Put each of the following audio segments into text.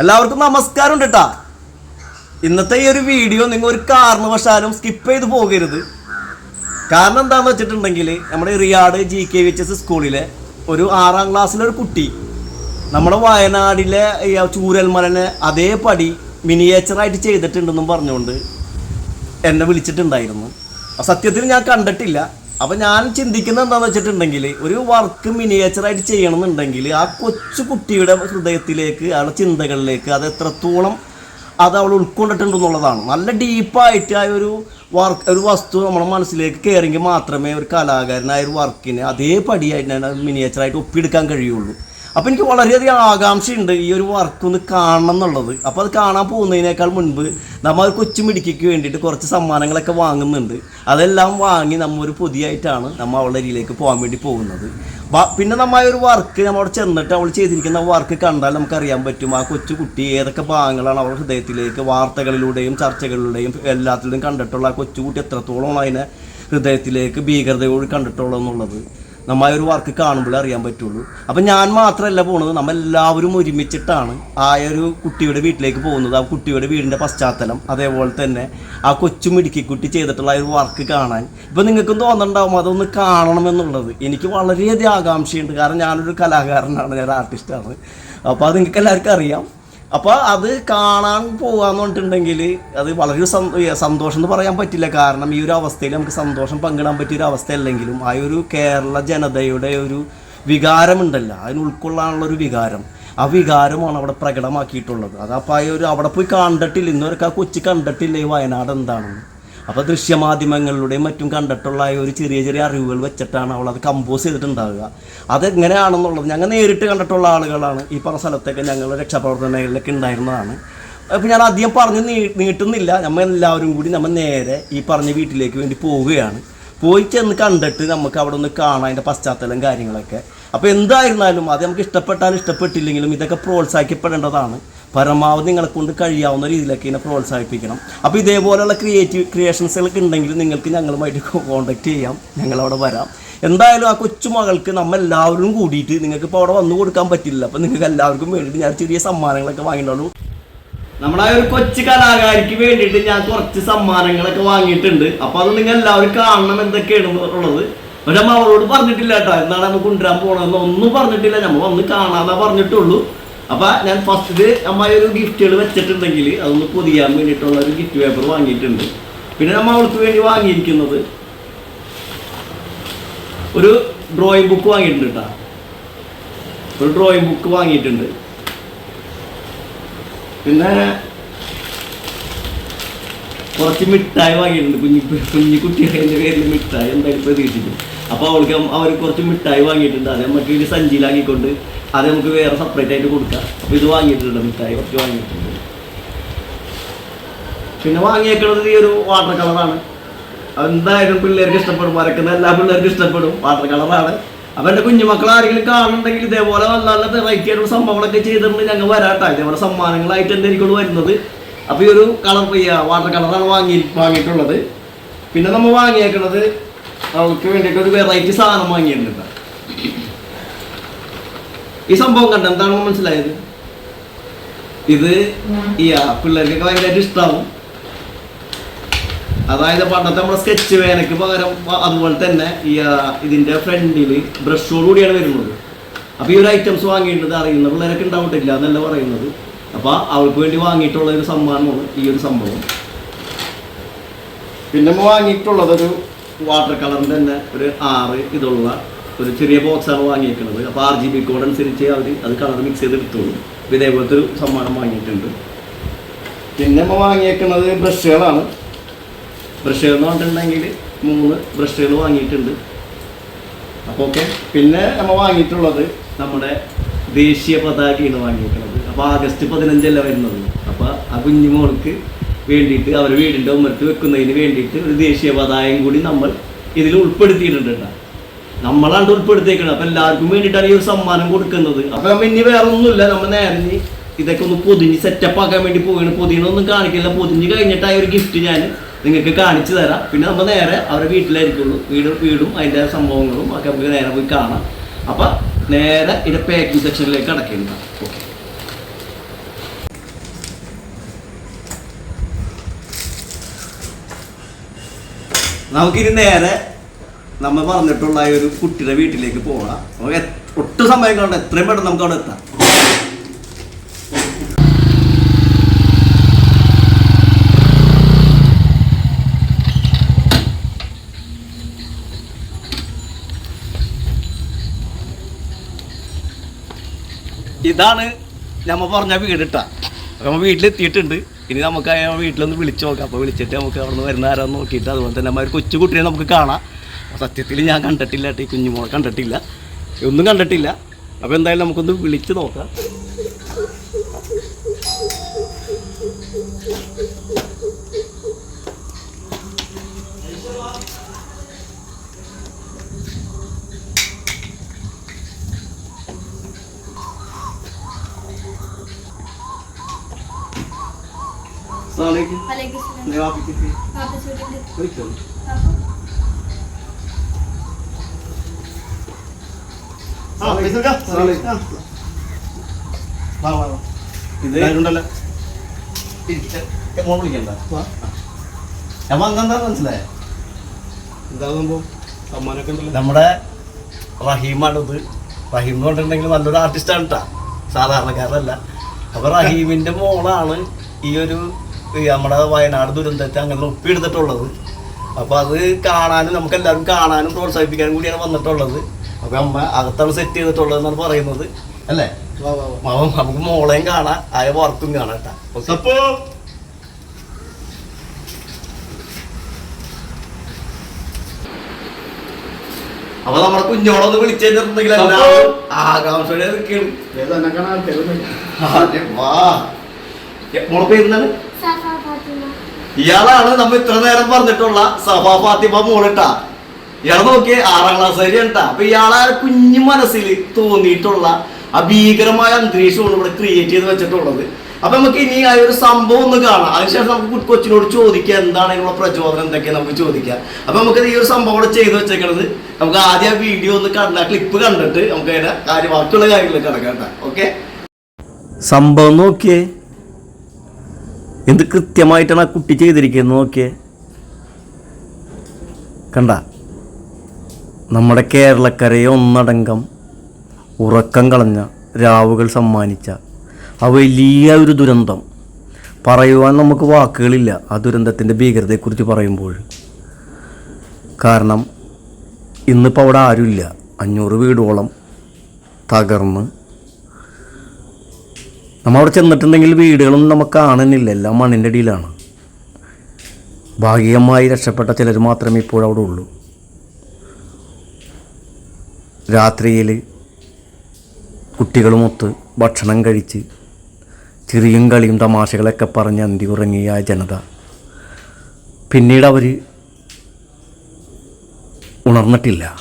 എല്ലാവർക്കും നമസ്കാരം കേട്ടാ ഇന്നത്തെ ഈ ഒരു വീഡിയോ നിങ്ങൾ ഒരു കാരണവശാലും സ്കിപ്പ് ചെയ്ത് പോകരുത്. കാരണം എന്താണെന്ന് വെച്ചിട്ടുണ്ടെങ്കിൽ നമ്മുടെ Riyadh G K V H S സ്കൂളിലെ ഒരു ആറാം ക്ലാസ്സിലെ ഒരു കുട്ടി നമ്മുടെ വയനാടിലെ ചൂരൽമലനെ അതേപടി മിനിയേച്ചറായിട്ട് ചെയ്തിട്ടുണ്ടെന്നും പറഞ്ഞുകൊണ്ട് എന്നെ വിളിച്ചിട്ടുണ്ടായിരുന്നു. സത്യത്തിൽ ഞാൻ കണ്ടിട്ടില്ല. അപ്പം ഞാൻ ചിന്തിക്കുന്നത് എന്താണെന്ന് വെച്ചിട്ടുണ്ടെങ്കിൽ ഒരു വർക്ക് മിനിയേച്ചറായിട്ട് ചെയ്യണമെന്നുണ്ടെങ്കിൽ ആ കൊച്ചു കുട്ടിയുടെ ഹൃദയത്തിലേക്ക് അവളുടെ ചിന്തകളിലേക്ക് അത് എത്രത്തോളം അത് അവൾ ഉൾക്കൊണ്ടിട്ടുണ്ടെന്നുള്ളതാണ് നല്ല ഡീപ്പായിട്ട് ആ ഒരു വർക്ക് ഒരു വസ്തു നമ്മുടെ മനസ്സിലേക്ക് കയറിയെങ്കിൽ മാത്രമേ ഒരു കലാകാരനായ ഒരു വർക്കിനെ അതേപടിയായിട്ട് മിനിയേച്ചറായിട്ട് ഒപ്പിയെടുക്കാൻ കഴിയുള്ളൂ. അപ്പോൾ എനിക്ക് വളരെയധികം ആകാംക്ഷയുണ്ട് ഈ ഒരു വർക്ക് ഒന്ന് കാണണം എന്നുള്ളത്. അപ്പോൾ അത് കാണാൻ പോകുന്നതിനേക്കാൾ മുൻപ് നമ്മൾ കൊച്ചു മിടുക്കിക്ക് വേണ്ടിയിട്ട് കുറച്ച് സമ്മാനങ്ങളൊക്കെ വാങ്ങുന്നുണ്ട്. അതെല്ലാം വാങ്ങി നമ്മൾ ഒരു പൊതിയായിട്ടാണ് നമ്മൾ അവളുടെ അരിയിലേക്ക് പോകാൻ വേണ്ടി പോകുന്നത്. പിന്നെ നമ്മൾ ഒരു വർക്ക് നമ്മൾ അവിടെ ചെന്നിട്ട് അവൾ ചെയ്തിരിക്കുന്ന വർക്ക് കണ്ടാൽ നമുക്കറിയാൻ പറ്റും ആ കൊച്ചു കുട്ടി ഏതൊക്കെ ഭാഗങ്ങളാണ് അവളുടെ ഹൃദയത്തിലേക്ക് വാർത്തകളിലൂടെയും ചർച്ചകളിലൂടെയും എല്ലാത്തിലും കണ്ടിട്ടുള്ള ആ കൊച്ചു കുട്ടി എത്രത്തോളം അതിനെ ഹൃദയത്തിലേക്ക് ഭീകരതയോട് കണ്ടിട്ടുള്ളത് എന്നുള്ളത്. നമ്മ ഒരു വർക്ക് കാണുമ്പോഴേ അറിയാൻ പറ്റുള്ളൂ. അപ്പം ഞാൻ മാത്രമല്ല പോണത് നമ്മൾ എല്ലാവരും ഒരുമിച്ചിട്ടാണ് ആ ഒരു കുട്ടിയുടെ വീട്ടിലേക്ക് പോകുന്നത്. ആ കുട്ടിയുടെ വീടിന്റെ പശ്ചാത്തലം അതേപോലെ തന്നെ ആ കൊച്ചു മിടുക്കിക്കുട്ടി ചെയ്തിട്ടുള്ള ഒരു വർക്ക് കാണാൻ. ഇപ്പം നിങ്ങൾക്കും തോന്നുന്നുണ്ടാവും അതൊന്ന് കാണണമെന്നുള്ളത്. എനിക്ക് വളരെയധികം ആകാംക്ഷയുണ്ട്. കാരണം ഞാനൊരു കലാകാരനാണ് ഞാൻ ആർട്ടിസ്റ്റാണ് അപ്പോൾ അത് നിങ്ങൾക്ക് എല്ലാവർക്കും അറിയാം. അപ്പോൾ അത് കാണാൻ പോകാന്ന് പറഞ്ഞിട്ടുണ്ടെങ്കിൽ അത് വളരെ സന്തോഷം എന്ന് പറയാൻ പറ്റില്ല. കാരണം ഈ ഒരു അവസ്ഥയിൽ നമുക്ക് സന്തോഷം പങ്കിടാൻ പറ്റിയ ഒരു അവസ്ഥ അല്ലെങ്കിലും ആ ഒരു കേരള ജനതയുടെ ഒരു വികാരമുണ്ടല്ലോ. അതിന് ഉൾക്കൊള്ളാനുള്ള ഒരു വികാരം. ആ വികാരമാണ് അവിടെ പ്രകടമാക്കിയിട്ടുള്ളത്. അത് അപ്പോൾ ആ ഒരു അവിടെ പോയി കണ്ടിട്ടില്ല. ഇന്നുവരെയൊക്കെ ആ കൊച്ചി കണ്ടിട്ടില്ല ഈ വയനാട് എന്താണെന്ന്. അപ്പോൾ ദൃശ്യമാധ്യമങ്ങളിലൂടെയും മറ്റും കണ്ടിട്ടുള്ള ഒരു ചെറിയ ചെറിയ അറിവുകൾ വെച്ചിട്ടാണ് അവൾ അത് കമ്പോസ് ചെയ്തിട്ടുണ്ടാവുക. അതെങ്ങനെയാണെന്നുള്ളത് ഞങ്ങൾ നേരിട്ട് കണ്ടിട്ടുള്ള ആളുകളാണ്. ഈ പറഞ്ഞ സ്ഥലത്തൊക്കെ ഞങ്ങൾ രക്ഷാപ്രവർത്തന മേഖലയിലൊക്കെ ഉണ്ടായിരുന്നതാണ്. അപ്പോൾ ഞാൻ അധികം പറഞ്ഞ് നീ നീട്ടുന്നില്ല. നമ്മൾ എല്ലാവരും കൂടി നമ്മൾ നേരെ ഈ പറഞ്ഞ വീട്ടിലേക്ക് വേണ്ടി പോവുകയാണ്. പോയി ചെന്ന് കണ്ടിട്ട് നമുക്ക് അവിടെ ഒന്ന് കാണാം അതിന്റെ പശ്ചാത്തലം കാര്യങ്ങളൊക്കെ. അപ്പോൾ എന്തായിരുന്നാലും അത് നമുക്ക് ഇഷ്ടപ്പെട്ടാലും ഇഷ്ടപ്പെട്ടില്ലെങ്കിലും ഇതൊക്കെ പ്രോത്സാഹിക്കപ്പെടേണ്ടതാണ്. പരമാവധി നിങ്ങളെ കൊണ്ട് കഴിയാവുന്ന രീതിയിലൊക്കെ ഇതിനെ പ്രോത്സാഹിപ്പിക്കണം. അപ്പോൾ ഇതേപോലെയുള്ള ക്രിയേറ്റീവ് ക്രിയേഷൻസുകളൊക്കെ ഉണ്ടെങ്കിൽ നിങ്ങൾക്ക് ഞങ്ങളുമായിട്ട് കോൺടാക്ട് ചെയ്യാം. ഞങ്ങളവിടെ വരാം. എന്തായാലും ആ കൊച്ചുമകൾക്ക് നമ്മൾ എല്ലാവരും കൂടിയിട്ട് നിങ്ങൾക്ക് ഇപ്പോൾ അവിടെ വന്നു കൊടുക്കാൻ പറ്റില്ല. അപ്പോൾ നിങ്ങൾക്ക് എല്ലാവർക്കും വേണ്ടിയിട്ട് ഞാൻ ചെറിയ സമ്മാനങ്ങളൊക്കെ വാങ്ങിയിട്ടുള്ളൂ. നമ്മളെ ഒരു കൊച്ചു കലാകാരിക്ക് വേണ്ടിയിട്ട് ഞാൻ കുറച്ച് സമ്മാനങ്ങളൊക്കെ വാങ്ങിയിട്ടുണ്ട്. അപ്പൊ അത് നിങ്ങൾ എല്ലാവരും കാണണം എന്തൊക്കെയാണ് ഉള്ളത്. പക്ഷെ നമ്മൾ അവളോട് പറഞ്ഞിട്ടില്ല കേട്ടോ. എന്താണ് നമ്മൾ കൊണ്ടുവരാൻ പോണെന്ന് ഒന്നും പറഞ്ഞിട്ടില്ല. നമ്മൾ വന്ന് കാണാതെ പറഞ്ഞിട്ടുള്ളൂ. അപ്പൊ ഞാൻ ഫസ്റ്റ് അമ്മ ഒരു ഗിഫ്റ്റുകൾ വെച്ചിട്ടുണ്ടെങ്കിൽ അതൊന്ന് പൊതിയാൻ വേണ്ടിയിട്ടുള്ള ഒരു ഗിഫ്റ്റ് പേപ്പർ വാങ്ങിയിട്ടുണ്ട്. പിന്നെ നമ്മൾ അവൾക്ക് വേണ്ടി വാങ്ങിയിരിക്കുന്നത് ഒരു ഡ്രോയിങ് ബുക്ക് വാങ്ങിയിട്ടുണ്ട് കേട്ടോ ഒരു ഡ്രോയിങ് ബുക്ക് വാങ്ങിയിട്ടുണ്ട്. പിന്നെ കുറച്ച് മിഠായി വാങ്ങിയിട്ടുണ്ട്. കുഞ്ഞി കുഞ്ഞി കുട്ടികളുടെ പേരിൽ മിഠായി എന്തായാലും പ്രതീക്ഷിക്കും അപ്പോൾ അവൾക്ക് അവർ കുറച്ച് മിഠായി വാങ്ങിയിട്ടുണ്ട്. അത് നമുക്ക് ഒരു സഞ്ചിയിലാക്കിക്കൊണ്ട് അത് നമുക്ക് വേറെ സെപ്പറേറ്റ് ആയിട്ട് കൊടുക്കാം. അപ്പോൾ ഇത് വാങ്ങിയിട്ടുണ്ട് മിഠായി കുറച്ച് വാങ്ങിയിട്ടുണ്ട്. പിന്നെ വാങ്ങിയേക്കുന്നത് ഈ ഒരു വാട്ടർ കളറാണ് എന്തായാലും പിള്ളേർക്ക് ഇഷ്ടപ്പെടും. വരക്കുന്ന എല്ലാ പിള്ളേർക്കും ഇഷ്ടപ്പെടും. വാട്ടർ കളറാണ് അപ്പൊ എന്റെ കുഞ്ഞുമക്കൾ ആരെങ്കിലും കാണുന്നുണ്ടെങ്കിൽ ഇതേപോലെ നല്ല നല്ല വെറൈറ്റി ആയിട്ടുള്ള സംഭവങ്ങളൊക്കെ ചെയ്തിട്ടുണ്ട് ഞങ്ങൾ വരാട്ടോ. ഇതേപോലെ സമ്മാനങ്ങളായിട്ട് എന്തായിരിക്കും വരുന്നത്. അപ്പൊ ഈ ഒരു കളർ വാട്ടർ കളറാണ് വാങ്ങി വാങ്ങിയിട്ടുള്ളത്. പിന്നെ നമ്മൾ വാങ്ങിയേക്കുന്നത് അവൾക്ക് വേണ്ടിയിട്ട് ഒരു വെറൈറ്റി സാധനം വാങ്ങിയിട്ടുണ്ട് ഈ സംഭവം കണ്ട എന്താണ് മനസ്സിലായത്? ഇത് ഈ ആ, പിള്ളേർക്കൊക്കെ ഭയങ്കരമായിട്ട് ഇഷ്ടാവും. അതായത് പണ്ടത്തെ നമ്മുടെ സ്കെച്ച് വേനയ്ക്ക് പകരം അതുപോലെ തന്നെ ഈ ഇതിന്റെ ഫ്രണ്ടിൽ ബ്രഷോട് കൂടിയാണ് വരുന്നത്. അപ്പോൾ ഈ ഒരു ഐറ്റംസ് വാങ്ങിയിട്ടുണ്ട് അറിയുന്ന പിള്ളേരൊക്കെ ഉണ്ടാവട്ടില്ല എന്നല്ല പറയുന്നത്. അപ്പോൾ അവൾക്ക് വേണ്ടി വാങ്ങിയിട്ടുള്ള ഒരു സമ്മാനമാണ് ഈ ഒരു സംഭവം. പിന്നെ വാങ്ങിയിട്ടുള്ളതൊരു വാട്ടർ കളറിൽ തന്നെ ഒരു ആറ് ഇതുള്ള ഒരു ചെറിയ ബോക്സാണ് വാങ്ങിയിരിക്കുന്നത് അപ്പോൾ ആർ ജി ബി കോഡ് അനുസരിച്ച് അവർ അത് കളർ മിക്സ് ചെയ്ത് എടുത്തോളൂ അപ്പോൾ ഇതേപോലത്തെ ഒരു സമ്മാനം വാങ്ങിയിട്ടുണ്ട്. പിന്നെ നമ്മൾ വാങ്ങിയേക്കുന്നത് ബ്രഷുകളാണ്. ബ്രഷുകൾ എന്ന് പറഞ്ഞിട്ടുണ്ടെങ്കിൽ മൂന്ന് ബ്രഷുകൾ വാങ്ങിയിട്ടുണ്ട്. അപ്പോൾ ഓക്കെ പിന്നെ നമ്മൾ വാങ്ങിയിട്ടുള്ളത് നമ്മുടെ ദേശീയ പതാകയാണ് വാങ്ങിയിരിക്കുന്നത് അപ്പോൾ ആഗസ്റ്റ് പതിനഞ്ചല്ല വരുന്നത്. അപ്പോൾ ആ കുഞ്ഞുമോൾക്ക് വേണ്ടിയിട്ട് അവരുടെ വീടിന്റെ ഉമ്മരത്ത് വെക്കുന്നതിന് വേണ്ടിയിട്ട് ഒരു ദേശീയ പതായം കൂടി നമ്മൾ ഇതിൽ ഉൾപ്പെടുത്തിയിട്ടുണ്ട് നമ്മളാണ് ഉൾപ്പെടുത്തിയേക്കണം. അപ്പം എല്ലാവർക്കും വേണ്ടിയിട്ടാണ് ഈ ഒരു സമ്മാനം കൊടുക്കുന്നത്. അപ്പം നമ്മൾ ഇനി വേറെ ഒന്നുമില്ല. നമ്മൾ നേരെ ഇതൊക്കെ ഒന്ന് പൊതിഞ്ഞ് സെറ്റപ്പ് ആക്കാൻ വേണ്ടി പോവുകയാണ്. പൊതിഞ്ഞൊന്നും കാണിക്കില്ല. പൊതിഞ്ഞ് കഴിഞ്ഞിട്ടായ ഒരു ഗിഫ്റ്റ് ഞാൻ നിങ്ങൾക്ക് കാണിച്ചു തരാം. പിന്നെ നമ്മൾ നേരെ അവരുടെ വീട്ടിലായിരിക്കുള്ളൂ. വീടും വീടും അതിന്റെ സംഭവങ്ങളും ഒക്കെ നമുക്ക് നേരെ പോയി കാണാം. അപ്പം നേരെ ഇതിന്റെ പാക്കിംഗ് സെക്ഷനിലേക്ക് അടക്കേണ്ട ഓക്കെ നമുക്കിനി നേരെ നമ്മൾ പറഞ്ഞിട്ടുള്ള ഒരു കുട്ടിയുടെ വീട്ടിലേക്ക് പോകാം നമുക്ക് ഒട്ടും സമയം കണ്ട എത്രയും പെട്ടെന്ന് നമുക്ക് അവിടെ എത്താം. ഇതാണ് നമ്മ പറഞ്ഞ വീട് നമ്മൾ വീട്ടിലെത്തിയിട്ടുണ്ട്. ഇനി നമുക്ക് അയാൾ വീട്ടിലൊന്ന് വിളിച്ചു നോക്കാം. അപ്പോൾ വിളിച്ചിട്ട് നമുക്ക് അവിടെ നിന്ന് വരുന്ന ആരാന്ന് നോക്കിയിട്ട് അതുപോലെ തന്നെ ഒരു കൊച്ചു കുട്ടിയെ നമുക്ക് കാണാം. സത്യത്തിൽ ഞാൻ കണ്ടിട്ടില്ല ഈ കുഞ്ഞുമോളെ കണ്ടിട്ടില്ല. ഒന്നും കണ്ടിട്ടില്ല. അപ്പോൾ എന്തായാലും നമുക്കൊന്ന് വിളിച്ച് നോക്കാം. വാ, വാ, വാ. ഇത് എല്ലാവരും മോൾ വിളിക്കണ്ട. വാ. ഞാൻ വന്നെന്താ മനസ്സിലായോ? എന്താ സംഭവം? സമ്മാനമൊക്കെ ഉണ്ടല്ലോ. നമ്മുടെ റഹീമാണിത്. ഇത് റഹീം എന്ന് പറഞ്ഞിട്ടുണ്ടെങ്കിൽ നല്ലൊരു ആർട്ടിസ്റ്റാണ് കേട്ടോ സാധാരണക്കാരല്ല അപ്പൊ റഹീമിന്റെ മോളാണ് ഈ ഒരു നമ്മുടെ വയനാട് ദുരന്തത്തെ അങ്ങനെ ഒപ്പിയെടുത്തിട്ടുള്ളത് അപ്പോൾ അത് കാണാനും നമുക്ക് എല്ലാവരും കാണാനും പ്രോത്സാഹിപ്പിക്കാനും കൂടിയാണ് വന്നിട്ടുള്ളത് അപ്പോൾ അമ്മ അകത്താണ് സെറ്റ് ചെയ്തിട്ടുള്ളത് എന്നാണ് പറയുന്നത് അല്ലേ വാ, വാ, വാ. നമുക്ക് മോളെയും കാണാം ആയ വർക്കും കാണാം കേട്ടാ. അപ്പൊ നമ്മുടെ കുഞ്ഞോളൊന്ന് വിളിച്ചു കഴിഞ്ഞിട്ടുണ്ടെങ്കിൽ അപ്പൊ- എല്ലാവരും ആകാംക്ഷയോടെ നിൽക്കുകയാണ് ഏതോ എന്നെ കാണാൻ ആൾക്കാരൊന്നും ഇല്ല. അതെ, വാ. എ, മോളെ പേരെന്താണ് Safa Fatima. ഇയാളാണ് നമ്മൾ ഇത്ര നേരം പറഞ്ഞിട്ടുള്ള സഭാ ഫാത്തിമ മോളിട്ടാ. ഇയാളെ നോക്കിയേ ആറാം ക്ലാസ് വരെയാണ് അപ്പൊ ഇയാളെ കുഞ്ഞു മനസ്സിൽ തോന്നിയിട്ടുള്ള ആ ഭീകരമായ അന്തരീക്ഷമാണ് ഇവിടെ ക്രിയേറ്റ് ചെയ്ത് വെച്ചിട്ടുള്ളത്. അപ്പൊ നമുക്ക് ഇനി ആ ഒരു സംഭവം ഒന്ന് കാണാം. അതിനുശേഷം നമുക്ക് കൊച്ചിനോട് ചോദിക്കാം എന്താണ് ഇതിനുള്ള പ്രചോദനം എന്തൊക്കെയാ നമുക്ക് ചോദിക്കാം. അപ്പൊ നമുക്ക് ഈ ഒരു സംഭവം ഇവിടെ ചെയ്ത് വെച്ചേക്കണത് നമുക്ക് ആദ്യം ആ വീഡിയോ ഒന്ന് കണ്ട ക്ലിപ്പ് കണ്ടിട്ട് നമുക്ക് അതിന്റെ കാര്യം ബാക്കിയുള്ള കാര്യങ്ങളിലേക്ക് കിടക്കാം ഓക്കെ സംഭവം നോക്കിയേ. എന്ത് കൃത്യമായിട്ടാണ് ആ കുട്ടി ചെയ്തിരിക്കുന്നത് നോക്കിയേ. കണ്ട നമ്മുടെ കേരളക്കരയെ ഒന്നടങ്കം ഉറക്കം കളഞ്ഞ രാവുകൾ സമ്മാനിച്ച ആ വലിയ ഒരു ദുരന്തം. പറയുവാൻ നമുക്ക് വാക്കുകളില്ല ആ ദുരന്തത്തിന്റെ ഭീകരതയെക്കുറിച്ച് പറയുമ്പോൾ. കാരണം ഇന്നിപ്പോൾ അവിടെ ആരുമില്ല. അഞ്ഞൂറ് വീടോളം തകർന്ന് നമ്മൾ അവിടെ ചെന്നിട്ടുണ്ടെങ്കിൽ വീടുകളൊന്നും നമുക്ക് കാണുന്നില്ല. എല്ലാം മണ്ണിന്റെ അടിയിലാണ്. ഭാഗികമായി രക്ഷപ്പെട്ട ചിലർ മാത്രമേ ഇപ്പോൾ അവിടെ ഉള്ളൂ. രാത്രിയിൽ കുട്ടികളുമൊത്ത് ഭക്ഷണം കഴിച്ച് ചെറിയും കളിയും തമാശകളൊക്കെ പറഞ്ഞ് അന്തി ഉറങ്ങിയ ജനത. പിന്നീട് അവർ ഉണർന്നിട്ടില്ല.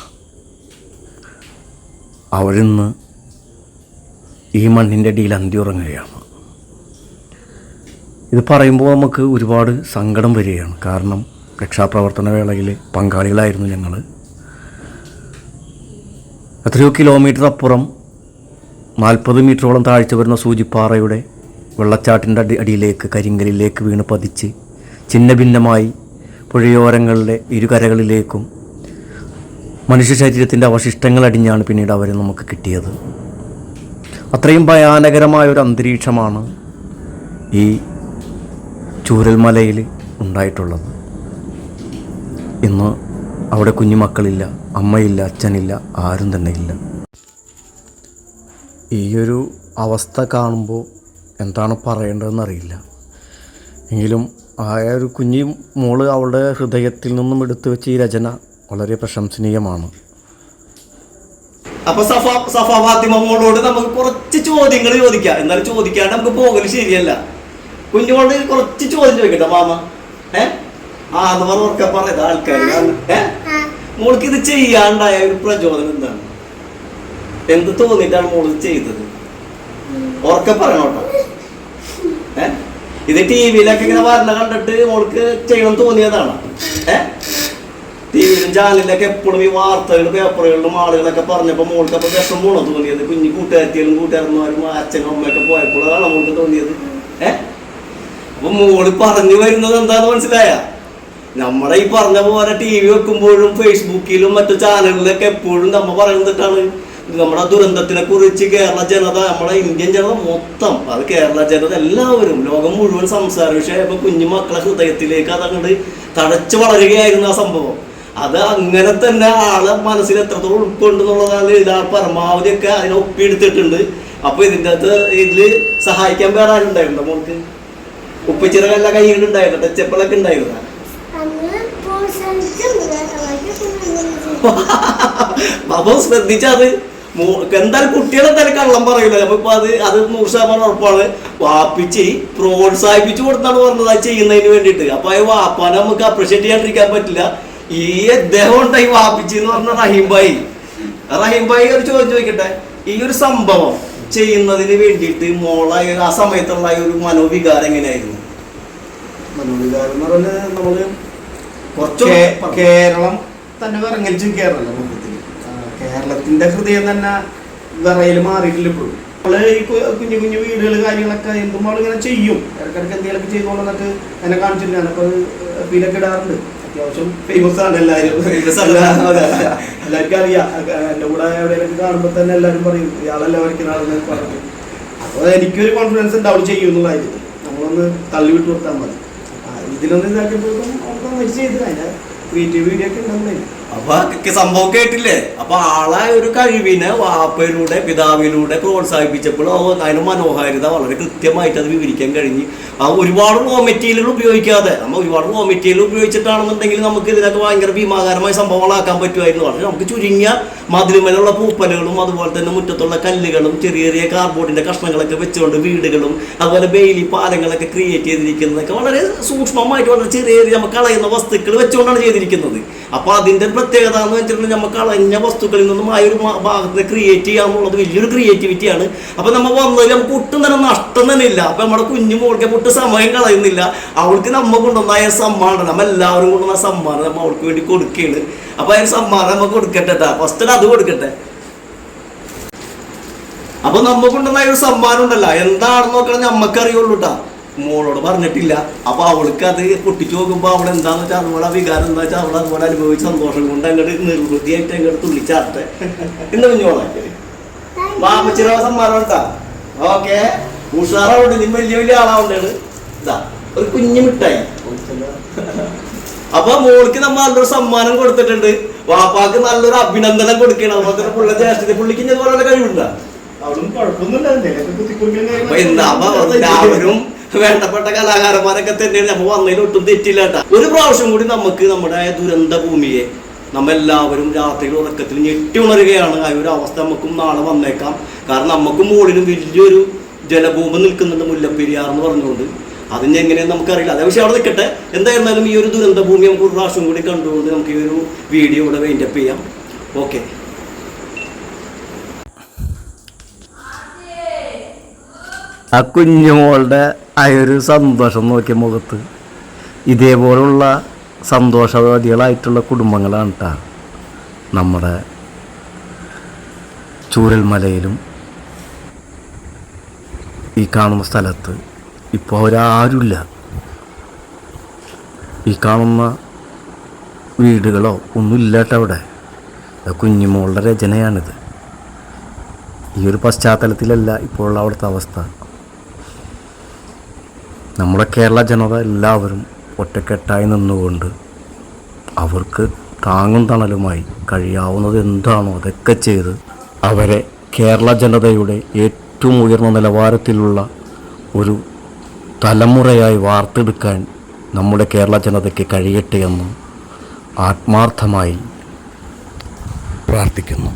അവരിന്ന് ഈ മണ്ണിന്റെ അടിയിൽ ഉറങ്ങുകയാണ്. ഇത് പറയുമ്പോൾ നമുക്ക് ഒരുപാട് സങ്കടം വരികയാണ്. കാരണം രക്ഷാപ്രവർത്തന വേളയിൽ പങ്കാളികളായിരുന്നു ഞങ്ങൾ എത്രയോ കിലോമീറ്റർ അപ്പുറം നാൽപ്പത് മീറ്ററോളം താഴ്ച വരുന്ന സൂചിപ്പാറയുടെ വെള്ളച്ചാട്ടിന്റെ അടി അടിയിലേക്ക് കരിങ്കലിലേക്ക് വീണ് പതിച്ച് ചിന്ന ഭിന്നമായി പുഴയോരങ്ങളിലെ ഇരുകരകളിലേക്കും മനുഷ്യ ശരീരത്തിന്റെ അവശിഷ്ടങ്ങൾ അടിഞ്ഞാണ് പിന്നീട് അവരെ നമുക്ക് കിട്ടിയത്. അത്രയും ഭയാനകരമായ ഒരു അന്തരീക്ഷമാണ് ഈ ചൂരൽമലയിൽ ഉണ്ടായിട്ടുള്ളത്. ഇന്ന് അവിടെ കുഞ്ഞുമക്കളില്ല അമ്മയില്ല അച്ഛനില്ല ആരും തന്നെ ഇല്ല. ഈ ഒരു അവസ്ഥ കാണുമ്പോൾ എന്താണ് പറയേണ്ടതെന്നറിയില്ല. എങ്കിലും ആ ഒരു കുഞ്ഞി മോൾ അവളുടെ ഹൃദയത്തിൽ നിന്നും എടുത്തു വെച്ച ഈ രചന വളരെ പ്രശംസനീയമാണ്. അപ്പൊ സഫ സഫ ഫാത്തിമോളോട് നമുക്ക് കുറച്ച് ചോദ്യങ്ങൾ ചോദിക്കാം. എന്നാലും ചോദിക്കാണ്ട് നമുക്ക് പോകൽ ശരിയല്ല. കുഞ്ഞുമോട് കുറച്ച് ചോദ്യം ചോദിക്കട്ടെ മാമ. ഏ? ആ എന്ന് പറഞ്ഞ പറഞ്ഞത് ആൾക്കാർ ഏ? മോൾക്ക് ഇത് ചെയ്യാണ്ടായ ഒരു പ്രചോദനം എന്താണ്? എന്ത് തോന്നിയിട്ടാണ് മോൾ ചെയ്തത്? ഉറക്കെ പറയണോട്ടോ ഏ? ഇത് ടി വിയിലൊക്കെ ഇങ്ങനെ വരണ കണ്ടിട്ട് മോൾക്ക് ചെയ്യണം തോന്നിയതാണ്. ഏ? ചാനലിലൊക്കെ എപ്പോഴും ഈ വാർത്തകളും പേപ്പറുകളിലും ആളുകളൊക്കെ പറഞ്ഞപ്പോൾ മോൾക്ക് അപ്പോൾ വിഷം പോണോ തോന്നിയത്? കുഞ്ഞു കൂട്ടുകാരത്തികളും കൂട്ടുകാരന്മാരും അച്ഛനും അമ്മയൊക്കെ പോയപ്പോഴാണ് മോൾക്ക് തോന്നിയത്. ഏ? അപ്പൊ മോൾ പറഞ്ഞു വരുന്നത് എന്താന്ന് മനസ്സിലായ? നമ്മുടെ ഈ പറഞ്ഞ പോലെ ടി വി വെക്കുമ്പോഴും ഫേസ്ബുക്കിലും മറ്റു ചാനലിലൊക്കെ എപ്പോഴും നമ്മ പറയുന്നിട്ടാണ് നമ്മുടെ ദുരന്തത്തിനെ കുറിച്ച് കേരള ജനത നമ്മുടെ ഇന്ത്യൻ ജനത മൊത്തം അത് കേരള ജനത എല്ലാവരും ലോകം മുഴുവൻ സംസാര വിഷയം കുഞ്ഞു മക്കളെ ഹൃദയത്തിലേക്ക് അതങ്ങോട്ട് തടച്ചു വളരുകയായിരുന്നു ആ സംഭവം. അത് അങ്ങനെ തന്നെ ആളെ മനസ്സിൽ എത്രത്തോളം ഉൾക്കൊണ്ടെന്നുള്ളതാണ് ഇത് ആ പരമാവധി ഒക്കെ അതിനെ ഒപ്പിയെടുത്തിട്ടുണ്ട്. അപ്പൊ ഇതിന്റെ അകത്ത് ഇതിൽ സഹായിക്കാൻ വേറെ ആരുണ്ടായിരുന്നോ മോൾക്ക്? ഉപ്പച്ചിറകെല്ലാം കയ്യിലുണ്ടായിരുന്നു ടച്ചപ്പളൊക്കെ ഉണ്ടായിരുന്ന അപ്പൊ ശ്രദ്ധിച്ചത്. എന്തായാലും കുട്ടികളെ എന്തായാലും കള്ളം പറയില്ല അപ്പൊ ഇപ്പൊ അത് അത് നൂറ് ശതമാനം ഉറപ്പാണ്. വാപ്പിച്ച് പ്രോത്സാഹിപ്പിച്ചു കൊടുത്താണ് പറഞ്ഞത് അത് ചെയ്യുന്നതിന് വേണ്ടിയിട്ട്. അപ്പൊ ആ വാപ്പാനെ നമുക്ക് അപ്രിഷിയേറ്റ് ചെയ്യാണ്ടിരിക്കാൻ പറ്റില്ല. ഈ അദ്ദേഹം ഉണ്ടായി വാപ്പിച്ചു എന്ന് പറഞ്ഞ റഹീംബായി റഹീംബായി ഒരു ചോദിച്ചു ചോദിക്കട്ടെ? ഈ ഒരു സംഭവം ചെയ്യുന്നതിന് വേണ്ടിയിട്ട് മോളായ ആ സമയത്തുള്ള ഒരു മനോവികാരം എങ്ങനെയായിരുന്നു? മനോവികാരം എന്ന് പറഞ്ഞാൽ നമ്മൾ കുറച്ച് കേരളം തന്നെ വിറങ്ങലിച്ചു കേരളം മൊത്തത്തിൽ കേരളത്തിന്റെ ഹൃദയം തന്നെ വിറയിൽ മാറിയിട്ടില്ല ഇപ്പോഴും. നമ്മൾ ഈ കുഞ്ഞു കുഞ്ഞു വീടുകൾ കാര്യങ്ങളൊക്കെ എന്തും ഇങ്ങനെ ചെയ്യും. ഇടക്കിടക്ക് എന്തെങ്കിലുമൊക്കെ ചെയ്തുകൊണ്ട് എന്നിട്ട് എന്നെ കാണിച്ചിട്ട് ഞാനപ്പോ ഫീലൊക്കെ ഇടാറുണ്ട്. അത്യാവശ്യം ഫേമസ് ആണ് എല്ലാവരും. എല്ലാവർക്കും അറിയാം. എന്റെ കൂടെ എവിടെയൊക്കെ കാണുമ്പോൾ തന്നെ എല്ലാവരും പറയും ഇയാളല്ല വരയ്ക്കുന്ന ആളെന്ന് പറഞ്ഞു. അപ്പോൾ എനിക്കൊരു കോൺഫിഡൻസ് ഉണ്ട് അവൾ ചെയ്യും എന്നുള്ള കാര്യത്തിൽ. നമ്മളൊന്ന് തള്ളി വിട്ടു കൊടുത്താൽ മതി. ഇതിലൊന്നും ഇതാക്കിയപ്പോഴും അവർക്ക് മരിച്ചു ചെയ്തു. അതിന്റെ ക്രിയേറ്റീവ് വീഡിയോ ഒക്കെ ഉണ്ടാവുന്നേ അപ്പൊ സംഭവം കേട്ടില്ലേ? അപ്പൊ ആളെ ഒരു കഴിവിനെ വാപ്പയിലൂടെ പിതാവിലൂടെ പ്രോത്സാഹിപ്പിച്ചപ്പോൾ അതിന് മനോഹാരിത വളരെ കൃത്യമായിട്ട് അത് വിവരിക്കാൻ കഴിഞ്ഞ്. ആ ഒരുപാട് റോ മെറ്റീരിയലുകൾ ഉപയോഗിക്കാതെ നമ്മൾ ഒരുപാട് റോ മെറ്റീരിയൽ ഉപയോഗിച്ചിട്ടാണെന്നുണ്ടെങ്കിൽ നമുക്ക് ഇതിനൊക്കെ ഭയങ്കര ഭീമാകാരമായ സംഭവങ്ങളാക്കാൻ പറ്റുമായിരുന്നു. പക്ഷേ നമുക്ക് ചുരുങ്ങിയ മതിലുമലുള്ള പൂപ്പലുകളും അതുപോലെ തന്നെ മുറ്റത്തുള്ള കല്ലുകളും ചെറിയ ചെറിയ കാർബോർഡിന്റെ കഷ്ണങ്ങളൊക്കെ വെച്ചുകൊണ്ട് വീടുകളും അതുപോലെ ബെയിലി പാലങ്ങളൊക്കെ ക്രിയേറ്റ് ചെയ്തിരിക്കുന്നതൊക്കെ വളരെ സൂക്ഷ്മമായിട്ട് വളരെ ചെറിയ ചെറിയ നമുക്ക് കളയുന്ന വസ്തുക്കൾ വെച്ചുകൊണ്ടാണ് ചെയ്തിരിക്കുന്നത്. അപ്പോൾ അതിന്റെ പ്രത്യേകത എന്ന് വെച്ചിട്ടുണ്ടെങ്കിൽ നമുക്ക് കളഞ്ഞ വസ്തുക്കളിൽ നിന്നും ആ ഒരു ഭാഗത്തെ ക്രിയേറ്റ് ചെയ്യാന്നുള്ളത് വലിയൊരു ക്രിയേറ്റിവിറ്റിയാണ് അപ്പോൾ നമ്മൾ വന്നതിൽ നമുക്ക് ഒട്ടും തന്നെ നഷ്ടം തന്നെ ഇല്ല. അപ്പോൾ നമ്മുടെ കുഞ്ഞു മോൾക്ക് ഒട്ടും സമയം കളയുന്നില്ല. അവൾക്ക് നമ്മൾ കൊണ്ടുവന്നായ സമ്മാനം നമ്മൾ എല്ലാവരും കൊണ്ടുവന്ന സമ്മാനം നമ്മൾ അവൾക്ക് വേണ്ടി കൊടുക്കുകയാണ് അപ്പോൾ അതിന് സമ്മാനം നമുക്ക് കൊടുക്കട്ടെ ഫസ്റ്റ് അത് കൊടുക്കട്ടെ. അപ്പൊ നമ്മൾ കൊണ്ടുവന്ന ഒരു സമ്മാനം ഉണ്ടല്ലോ. എന്താണെന്ന് നോക്കണം കേട്ടാ മോളോട് പറഞ്ഞിട്ടില്ല. അപ്പൊ അവൾക്ക് അത് പൊട്ടിച്ചു നോക്കുമ്പോ അവൾ എന്താന്ന് വെച്ചാൽ അതുപോലെ വികാരം എന്താ വെച്ചാൽ അവൾ അതുപോലെ അനുഭവിച്ച സന്തോഷം കൊണ്ട് അങ്ങോട്ട് നിർവൃത്തിയായിട്ട് അങ്ങോട്ട് തുള്ളിച്ചാട്ടെ എന്ന് പറഞ്ഞോളെ വാമച്ചിരോ സമ്മാനം എടുത്താ? ഓക്കെ. ഉഷാറാവുണ്ട് നീ വലിയ വലിയ ആളാവുണ്ടാണ് ഇതാ ഒരു കുഞ്ഞു മിഠായി. അപ്പൊ മോൾക്ക് നമ്മ നല്ലൊരു സമ്മാനം കൊടുത്തിട്ടുണ്ട്. വാപ്പാക്ക് നല്ലൊരു അഭിനന്ദനം കൊടുക്കണം അതുപോലെ തന്നെ പുള്ള ജ്യേഷ്ഠത്തെ പുള്ളിക്ക് ഇനി അതുപോലെ കഴിവുണ്ടാ? അവളും കുഴപ്പമൊന്നുമില്ല. എന്തെങ്കിലുമൊക്കെ വേണ്ടപ്പെട്ട കലാകാരന്മാരൊക്കെ തന്നെയാണ്. നമ്മൾ വന്നതിൽ ഒട്ടും തെറ്റില്ല കേട്ടാ. ഒരു പ്രാവശ്യം കൂടി നമുക്ക് നമ്മുടെ ദുരന്ത ഭൂമിയെ നമ്മെല്ലാവരും രാത്രിയിൽ ഉറക്കത്തിൽ ഞെട്ടി ഉണരുകയാണ്. ആ ഒരു അവസ്ഥ നമുക്കും നാളെ വന്നേക്കാം. കാരണം നമുക്കും മുകളിലും വലിയൊരു ജലഭൂമി നിൽക്കുന്നുണ്ട് മുല്ലപ്പെരിയാർ എന്ന് പറഞ്ഞുകൊണ്ട്. അതിന് എങ്ങനെയെന്ന് നമുക്കറിയില്ല. അതേ പക്ഷേ അവിടെ നിൽക്കട്ടെ. എന്തായിരുന്നാലും ഈ ഒരു ദുരന്ത ഭൂമി നമുക്ക് ഒരു പ്രാവശ്യം കൂടി കണ്ടുകൊണ്ട് നമുക്ക് ഈ ഒരു വീഡിയോ ഇവിടെ വൈൻഡപ്പ് ചെയ്യാം. ഓക്കെ ആ കുഞ്ഞുമോളുടെ ആ ഒരു സന്തോഷം നോക്കിയ മുഖത്ത്. ഇതേപോലുള്ള സന്തോഷവാദികളായിട്ടുള്ള കുടുംബങ്ങളാണ് കേട്ടോ നമ്മുടെ ചൂരൽമലയിലും ഈ കാണുന്ന സ്ഥലത്ത് ഇപ്പോൾ അവരാരുമില്ല ഈ കാണുന്ന വീടുകളോ ഒന്നുമില്ല കേട്ടോ അവിടെ. കുഞ്ഞുമോളുടെ രചനയാണിത്. ഈ ഒരു പശ്ചാത്തലത്തിലല്ല ഇപ്പോഴുള്ള അവിടുത്തെ അവസ്ഥ. നമ്മുടെ കേരള ജനത എല്ലാവരും ഒറ്റക്കെട്ടായി നിന്നുകൊണ്ട് അവർക്ക് താങ്ങും തണലുമായി കഴിയാവുന്നത് എന്താണോ അതൊക്കെ ചെയ്ത് അവരെ കേരള ജനതയുടെ ഏറ്റവും ഉയർന്ന നിലവാരത്തിലുള്ള ഒരു തലമുറയായി വാർത്തെടുക്കാൻ നമ്മുടെ കേരള ജനതയ്ക്ക് കഴിയട്ടെ എന്നും ആത്മാർത്ഥമായി പ്രാർത്ഥിക്കുന്നു.